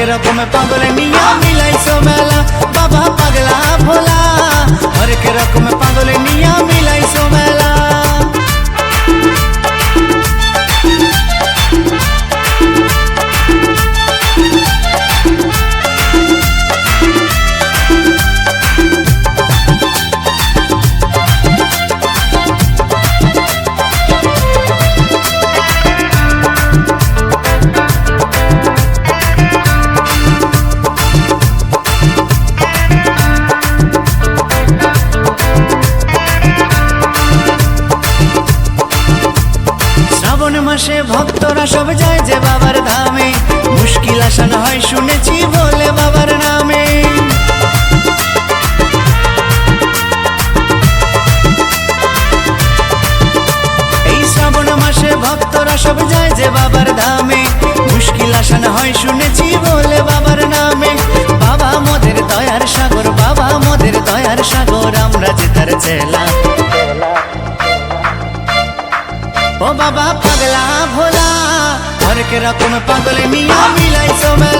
হরেক রকম পাগল নিয়া মিলাইছো মেলা ভক্তরা সব যায় যে বাবার ধামে। মুশকিল আসান হয়, শুনেছি বলে বাবার নামে। এই শ্রাবণ মাসে ভক্তরা সব যায় যে বাবার ধামে। মুশকিল আসান হয়, শুনেছি বলে বাবার নামে। বাবা মোদের দয়ার সাগর, বাবা মোদের দয়ার সাগর, আমরা যে তার চেলা। হরেক রকম পাগল নিয়া মিলাইছো মেলা বাবা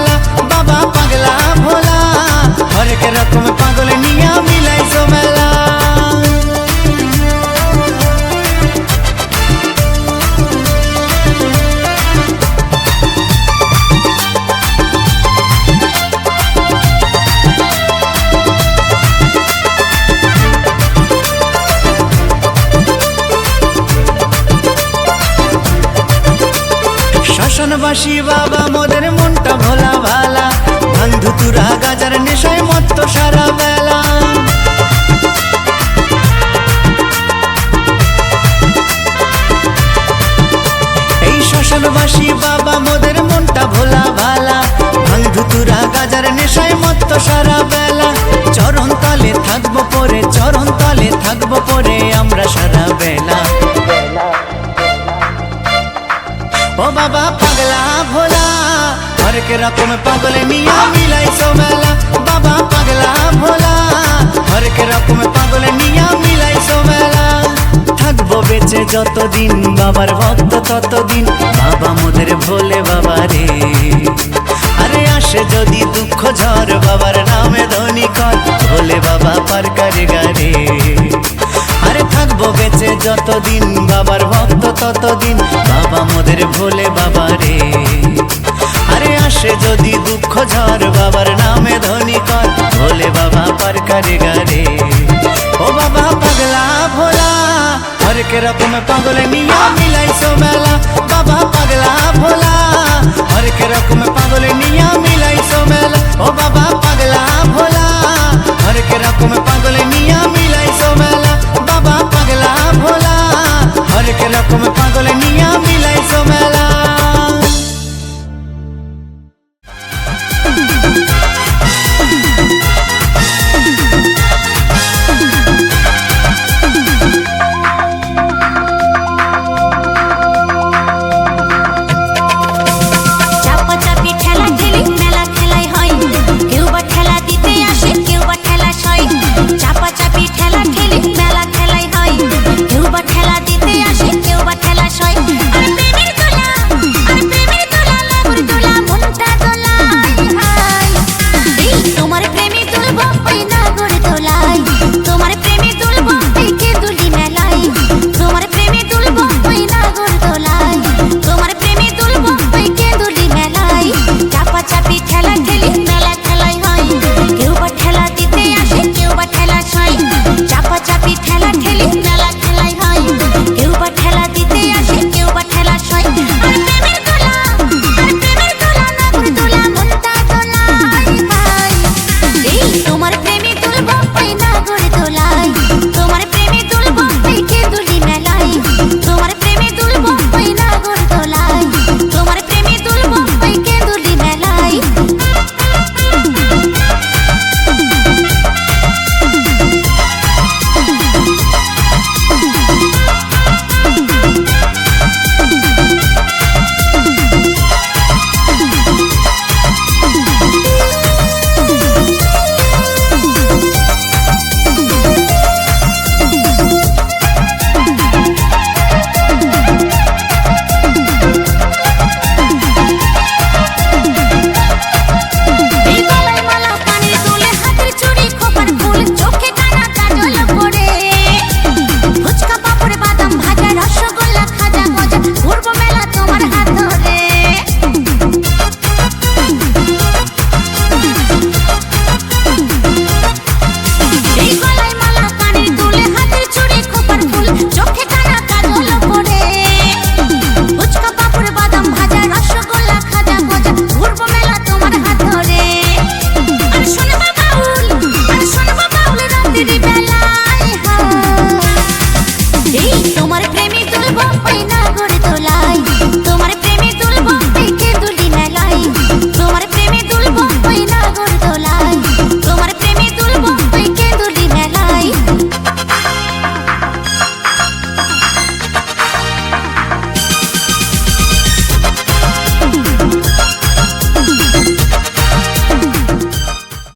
শ্মশানবাসী বাবা, মোদের মনটা ভোলা ভালা। বন্ধু তুরা গাজার নেশায় মত্ত সারা বেলা। এই শ্মশানবাসী বাবা, মোদের মনটা ভোলা ভালা। বন্ধু তুরা গাজার নেশায় মত্ত সারা বেলা। রকম পাগল নিয়া মিলাইছো মেলা। বাবা পাগলা ভোলা। হরেক রকম পাগল নিয়া মিলাইছো মেলা। থাকব বেঁচে যতদিন, বাবার ভক্ত ততদিন। বাবা মোদের ভোলে বাবা রে। আরে আসে যদি দুঃখ ঝড়, বাবার নামে ধনী কর। ভোলে বাবা পার করে গারে। আরে থাকব বেঁচে যতদিন, বাবার ভক্ত ততদিন। বাবা মোদের ভোলে বাবা রে। আসে যদি দুঃখ ঝড় বাবার নামে ধনী কর ভোলে বাবা পার করে গারে। ও বাবা পাগলা ভোলা हर के रत में पगल निया मिलाई सो मेला बाबा पगला भोला हर के रत में पागल निया मिलाई सो मेला ओ बाबा पगला भोला हर के रत में पागल निया मिलाई सो मेला बाबा पगला भोला हर के रत में पागल निया मिलाई सो मेला তোমার প্রেমী তুলব ওই না করে তোলাই